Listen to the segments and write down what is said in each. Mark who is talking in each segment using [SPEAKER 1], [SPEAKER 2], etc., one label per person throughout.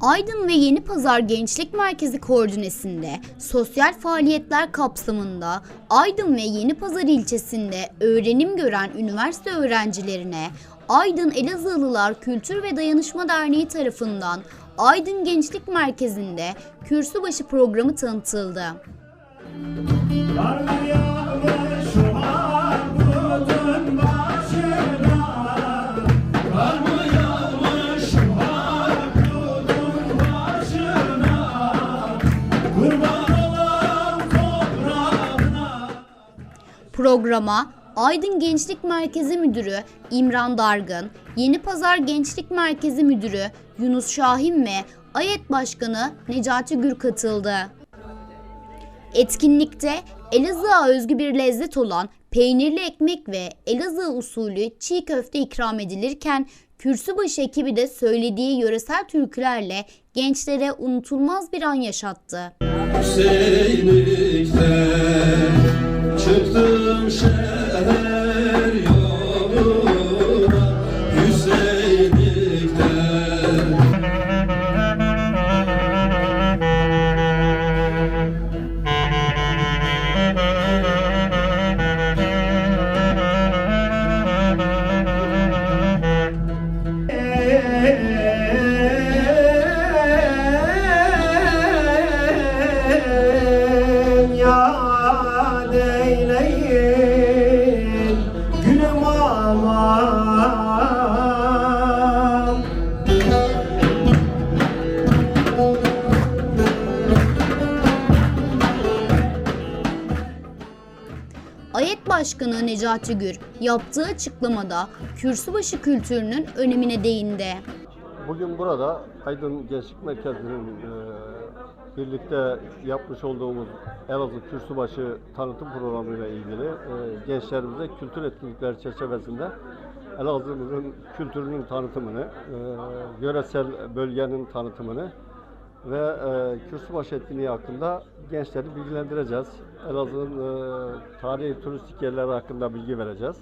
[SPEAKER 1] Aydın ve Yeni Pazar Gençlik Merkezi koordinesinde sosyal faaliyetler kapsamında Aydın ve Yeni Pazar ilçesinde öğrenim gören üniversite öğrencilerine Aydın Elazığlılar Kültür ve Dayanışma Derneği tarafından Aydın Gençlik Merkezi'nde kürsübaşı programı tanıtıldı.
[SPEAKER 2] Kar
[SPEAKER 1] Programa Aydın Gençlik Merkezi Müdürü İmran Dargın, Yeni Pazar Gençlik Merkezi Müdürü Yunus Şahin ve AYET Başkanı Necati Gür katıldı. Etkinlikte Elazığ'a özgü bir lezzet olan peynirli ekmek ve Elazığ usulü çiğ köfte ikram edilirken Kürsübaşı ekibi de söylediği yöresel türkülerle gençlere unutulmaz bir an yaşattı.
[SPEAKER 3] Hüseyinlikte çıktım şehir
[SPEAKER 1] Başkanı Necati Gür yaptığı açıklamada kürsübaşı kültürünün önemine değindi.
[SPEAKER 4] Bugün burada Aydın Gençlik Merkezi'nin e, birlikte yapmış olduğumuz Elazığ Kürsübaşı tanıtım programıyla ilgili e, gençlerimize kültür etkinlikleri çerçevesinde Elazığ'ımızın kültürünün tanıtımını, e, yöresel bölgenin tanıtımını ve e, Kürsübaşı etkinliği hakkında gençleri bilgilendireceğiz. Elazığ'ın e, tarihi turistik yerleri hakkında bilgi vereceğiz.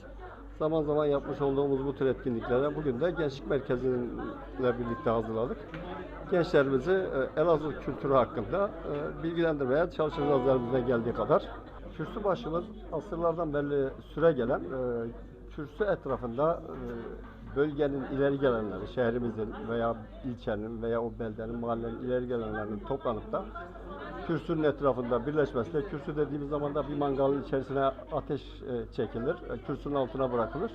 [SPEAKER 4] Zaman zaman yapmış olduğumuz bu tür etkinliklere bugün de Gençlik Merkezi'yle birlikte hazırladık. Gençlerimizi e, Elazığ kültürü hakkında e, bilgilendirmeye çalışacağız elimizden geldiği kadar. Kürsü başımız asırlardan beri süre gelen e, kürsü etrafında e, bölgenin ileri gelenleri, şehrimizin veya ilçenin veya o beldenin, mahallenin ileri gelenlerinin toplanıp da kürsünün etrafında birleşmesiyle kürsü dediğimiz zaman da bir mangalın içerisine ateş e, çekilir, e, kürsünün altına bırakılır.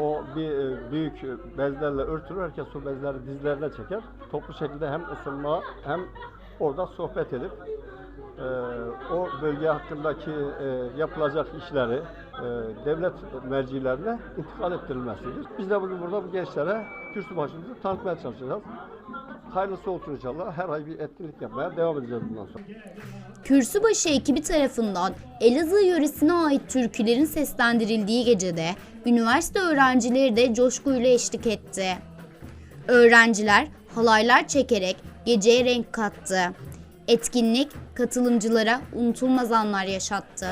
[SPEAKER 4] O bir büyük bezlerle örtülür, herkes o bezleri dizlerine çeker. Toplu şekilde hem ısınma hem orada sohbet edip e, o bölge hakkındaki e, yapılacak işleri e, devlet mercilerine intikal ettirilmesidir. Biz de bugün burada bu gençlere kürsü başımızı tanıtmaya çalışacağız. Hayırlısı olsun inşallah. Her ay bir etkinlik yapmaya devam edeceğiz bundan sonra.
[SPEAKER 1] Kürsübaşı ekibi tarafından Elazığ yöresine ait türkülerin seslendirildiği gecede üniversite öğrencileri de coşkuyla eşlik etti. Öğrenciler halaylar çekerek geceye renk kattı. Etkinlik katılımcılara unutulmaz anlar yaşattı.